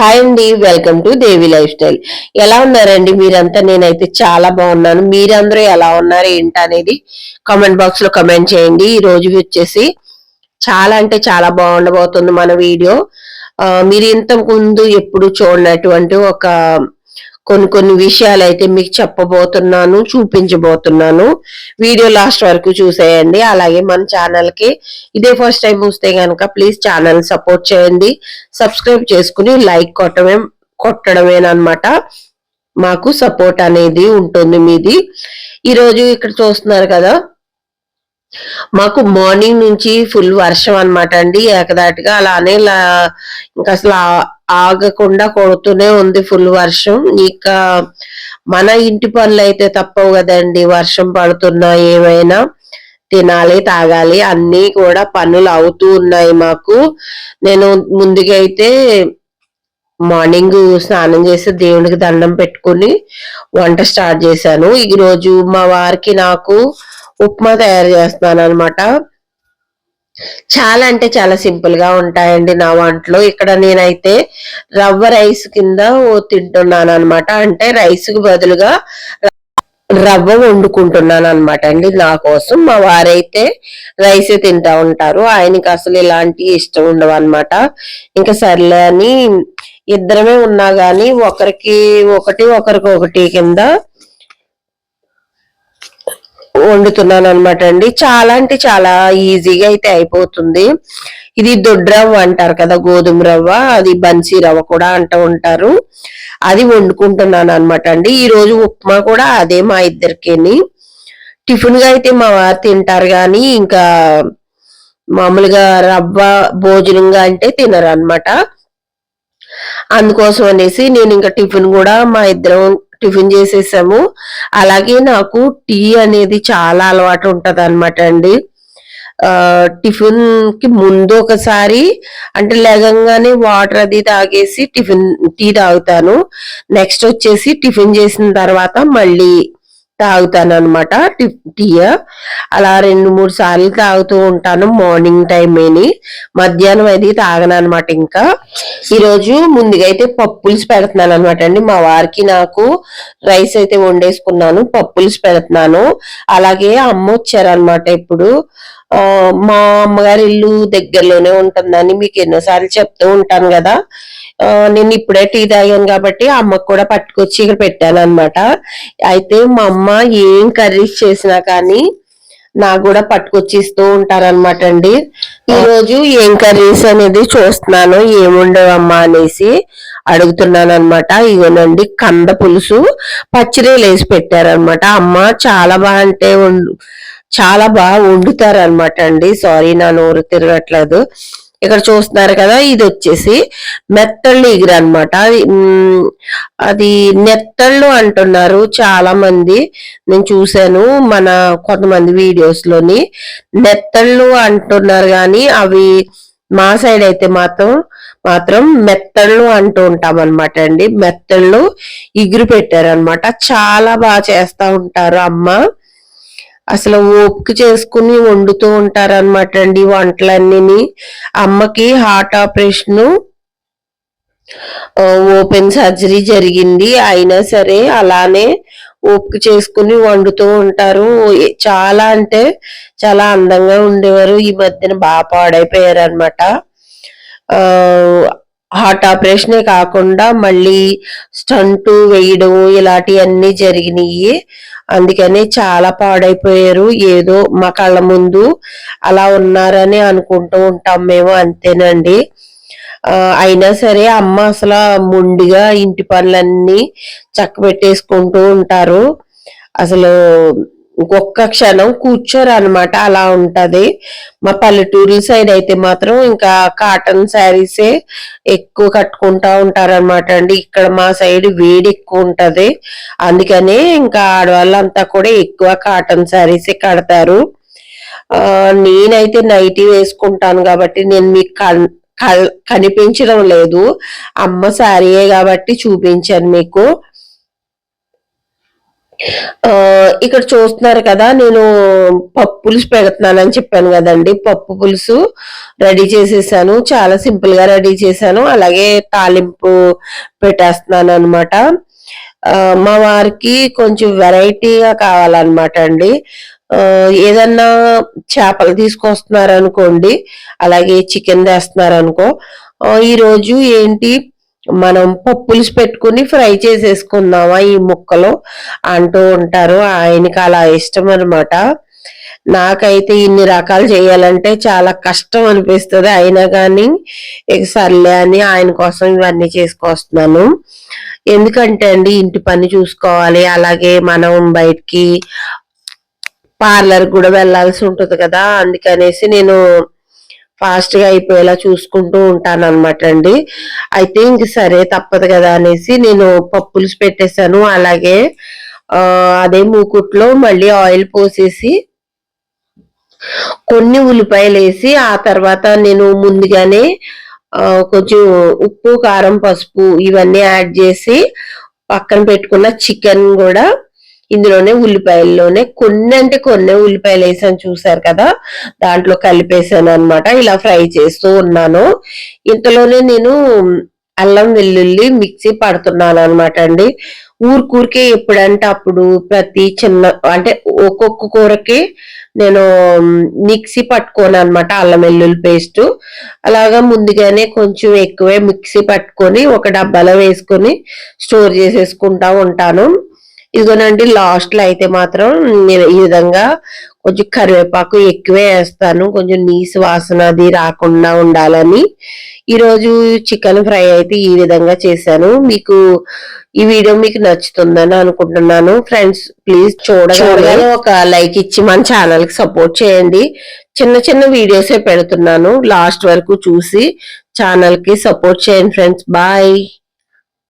Hi అండి welcome to Devi lifestyle ఎలా ఉన్నారండి? మీరంతా నేనైతే చాలా బాగున్నాను. మీరందరూ ఎలా ఉన్నారు? ఏంటి అనేది కామెంట్ బాక్స్లో కమెంట్ చేయండి. ఈ రోజు వచ్చేసి చాలా అంటే చాలా బాగుండబోతుంది మన వీడియో. మీరు ఇంతకు ముందు ఎప్పుడు చూడనటువంటి ఒక కొన్ని కొన్ని విషయాలు అయితే మీకు చెప్పబోతున్నాను చూపించబోతున్నాను. వీడియో లాస్ట్ వరకు చూసేయండి. అలాగే మన ఛానల్కి ఇదే ఫస్ట్ టైం వస్తే కనుక ప్లీజ్ ఛానల్ సపోర్ట్ చేయండి. సబ్స్క్రైబ్ చేసుకుని లైక్ కొట్టడమే కొట్టడమేనమాట మాకు సపోర్ట్ అనేది ఉంటుంది మీది. ఈరోజు ఇక్కడ చూస్తున్నారు కదా మాకు మార్నింగ్ నుంచి ఫుల్ వర్షం అనమాట అండి ఏకదాటిగా అలానే ఇంకా అసలు ఆగకుండా కొడుతూనే ఉంది ఫుల్ వర్షం. ఇక మన ఇంటి పనులు అయితే తప్పవు కదండి వర్షం పడుతున్నా ఏమైనా తినాలి తాగాలి అన్నీ కూడా పనులు అవుతూ ఉన్నాయి మాకు. నేను ముందుగా అయితే మార్నింగ్ స్నానం చేసి దేవుడికి దండం పెట్టుకుని వంట స్టార్ట్ చేశాను. ఈరోజు మా వారికి నాకు ఉప్మా తయారు చేస్తున్నాను అనమాట చాలా అంటే చాలా సింపుల్గా ఉంటాయండి నా వంటలో. ఇక్కడ నేనైతే రవ్వ రైస్ కింద ఓ తింటున్నాను అనమాట అంటే రైస్కు బదులుగా రవ్వ వండుకుంటున్నాను అనమాట అండి నా కోసం. మా వారైతే రైస్ తింటా ఉంటారు. ఆయనకి అసలు ఇలాంటి ఇష్టం ఉండవు అనమాట ఇంకా సర్లే అని ఇద్దరమే ఉన్నా గాని ఒకరికి ఒకటి ఒకరికి ఒకటి కింద వండుతున్నాను అనమాట అండి. చాలా అంటే చాలా ఈజీగా అయితే అయిపోతుంది. ఇది దొడ్రవ్వ అంటారు కదా గోధుమ రవ్వ అది బన్సీ రవ్వ కూడా అంటూ ఉంటారు. అది వండుకుంటున్నాను అనమాట అండి. ఈ రోజు ఉప్మా కూడా అదే మా ఇద్దరికిని. టిఫిన్గా అయితే మా వారు తింటారు కానీ ఇంకా మామూలుగా రవ్వ భోజనంగా అంటే తినరు అనమాట అందుకోసం అనేసి నేను ఇంకా టిఫిన్ కూడా మా ఇద్దరం టిఫిన్ చేసేసాము. అలాగే నాకు టీ అనేది చాలా అలవాటు ఉంటది అనమాట అండి టిఫిన్కి టిఫిన్కి ముందు ఒకసారి అంటే లేగంగానే వాటర్ అది తాగేసి టిఫిన్ టీ తాగుతాను. నెక్స్ట్ వచ్చేసి టిఫిన్ చేసిన తర్వాత మళ్ళీ తాగుతాను అనమాట టీ అలా రెండు మూడు సార్లు తాగుతూ ఉంటాను మార్నింగ్ టైం ఏని. మధ్యాహ్నం అది తాగను అనమాట ఇంకా. ఈరోజు ముందుగా అయితే పప్పుల్స్ పెడుతున్నాను అనమాట అండి. మా వారికి నాకు రైస్ అయితే వండేసుకున్నాను పప్పులుసు పెడుతున్నాను. అలాగే అమ్మ వచ్చారనమాట ఇప్పుడు. మా అమ్మగారి ఇల్లు దగ్గరలోనే ఉంటుందని మీకు ఎన్నోసార్లు చెప్తూ ఉంటాను కదా. నేను ఇప్పుడే టీ తాగాను కాబట్టి అమ్మకు కూడా పట్టుకొచ్చి ఇక్కడ పెట్టాను అనమాట అయితే మా అమ్మ ఏం కర్రీస్ చేసినా కానీ నాకు కూడా పట్టుకొచ్చి ఇస్తూ ఉంటారనమాట అండి. ఈరోజు ఏం కర్రీస్ అనేది చూస్తున్నాను ఏముండవమ్మా అనేసి అడుగుతున్నాను అనమాట ఇగోనండి కంద పులుసు పచ్చిరీలు వేసి పెట్టారనమాట అమ్మ చాలా బాగా అంటే చాలా బాగా వండుతారు అనమాట అండి. సారీ నా నోరు తిరగట్లేదు. ఇక్కడ చూస్తున్నారు కదా ఇది వచ్చేసి మెత్తళ్ళు ఎగురు అనమాట అది నెత్తళ్ళు అంటున్నారు చాలా మంది నేను చూశాను మన కొంతమంది వీడియోస్లోని నెత్తళ్ళు అంటున్నారు కానీ అవి మా సైడ్ అయితే మాత్రం మాత్రం మెత్తళ్ళు అంటూ ఉంటాం అనమాట అండి. మెత్తళ్ళు ఇగురు పెట్టారనమాట చాలా బాగా చేస్తా ఉంటారు అమ్మ. అసలు ఓపిక చేసుకుని వండుతూ ఉంటారు అనమాట అండి వంటలన్నీ అమ్మకి హార్ట్ ఆపరేషన్ ఓపెన్ సర్జరీ జరిగింది. అయినా సరే అలానే ఓపిక చేసుకుని వండుతూ ఉంటారు. చాలా అంటే చాలా అందంగా ఉండేవారు. ఈ మధ్యన బాగా పాడైపోయారు అనమాట హార్ట్ ఆపరేషనే కాకుండా మళ్ళీ స్టంట్ వేయడం ఇలాంటివన్నీ జరిగినాయి. అందుకని చాలా పాడైపోయారు. ఏదో మా కళ్ళ ముందు అలా ఉన్నారని అనుకుంటూ ఉంటాం మేము అంతేనండి. అయినా సరే అమ్మ అసలు ముండిగా ఇంటి పనులన్నీ చక్క పెట్టేసుకుంటూ ఉంటారు. అసలు ఇంకొక్క క్షణం కూర్చోరు అనమాట అలా ఉంటది. మా పల్లెటూరు సైడ్ అయితే మాత్రం ఇంకా కాటన్ శారీసే ఎక్కువ కట్టుకుంటా ఉంటారు అనమాట అండి. ఇక్కడ మా సైడ్ వేడి ఎక్కువ ఉంటది. అందుకనే ఇంకా ఆడవాళ్ళంతా కూడా ఎక్కువ కాటన్ శారీసే కడతారు. ఆ నేనైతే నైటీ వేసుకుంటాను కాబట్టి నేను మీకు కల్- కనిపించడం లేదు. అమ్మ శారీయే కాబట్టి చూపించాను మీకు. ఇక్కడ చూస్తున్నారు కదా నేను పప్పు పులుసు పెడుతున్నానని చెప్పాను కదండి. పప్పు పులుసు రెడీ చేసేసాను. చాలా సింపుల్గా రెడీ చేశాను. అలాగే తాలింపు పెట్టేస్తున్నాను అనమాట మా వారికి కొంచెం వెరైటీగా కావాలన్నమాట అండి. ఏదన్నా చేపలు తీసుకొస్తున్నారు అనుకోండి అలాగే చికెన్ తెస్తున్నారు అనుకో ఈరోజు ఏంటి మనం పప్పులుసి పెట్టుకుని ఫ్రై చేసేసుకుందామా ఈ ముక్కలు అంటూ ఉంటారు. ఆయనకి అలా ఇష్టం అనమాట నాకైతే ఇన్ని రకాలు చేయాలంటే చాలా కష్టం అనిపిస్తుంది. అయినా కానీ ఇక సర్లే అని ఆయన కోసం ఇవన్నీ చేసుకొస్తున్నాను. ఎందుకంటే అండి ఇంటి పని చూసుకోవాలి. అలాగే మనం బయటికి పార్లర్ కూడా వెళ్ళాల్సి ఉంటుంది కదా. అందుకనేసి నేను ఫాస్ట్గా అయిపోయేలా చూసుకుంటూ ఉంటాను అనమాట అండి. అయితే ఇంక సరే తప్పదు కదా అనేసి నేను పప్పులుసు పెట్టేశాను. అలాగే అదే మూకుట్లో మళ్ళీ ఆయిల్ పోసేసి కొన్ని ఉల్లిపాయలు వేసి ఆ తర్వాత నేను ముందుగానే కొంచెం ఉప్పు కారం పసుపు ఇవన్నీ యాడ్ చేసి పక్కన పెట్టుకున్న చికెన్ కూడా ఇందులోనే ఉల్లిపాయల్లోనే కొన్ని అంటే కొన్ని ఉల్లిపాయలు వేసాను చూసారు కదా? దాంట్లో కలిపేసాను అనమాట ఇలా ఫ్రై చేస్తూ ఉన్నాను. ఇంతలోనే నేను అల్లం వెల్లుల్లి మిక్సీ పడుతున్నాను అనమాట అండి. ఊరికూరికే ఎప్పుడంటే అప్పుడు ప్రతి చిన్న అంటే ఒక్కొక్క కూరకి నేను మిక్సీ పట్టుకోను అనమాట అల్లం వెల్లుల్లి పేస్ట్. అలాగా ముందుగానే కొంచెం ఎక్కువే మిక్సీ పట్టుకొని ఒక డబ్బాలో వేసుకొని స్టోర్ చేసేసుకుంటా ఉంటాను. ఇదిగోనండి లాస్ట్లో అయితే మాత్రం నేను ఈ విధంగా కొంచెం కరివేపాకు ఎక్కువే వేస్తాను. కొంచెం నీసు వాసన అది రాకుండా ఉండాలని. ఈ రోజు చికెన్ ఫ్రై అయితే ఈ విధంగా చేశాను. మీకు ఈ వీడియో మీకు నచ్చుతుందని అనుకుంటున్నాను. ఫ్రెండ్స్ ప్లీజ్ చూడగానే ఒక లైక్ ఇచ్చి మన ఛానల్కి సపోర్ట్ చేయండి. చిన్న చిన్న వీడియోసే పెడుతున్నాను. లాస్ట్ వరకు చూసి ఛానల్కి సపోర్ట్ చేయండి ఫ్రెండ్స్ బాయ్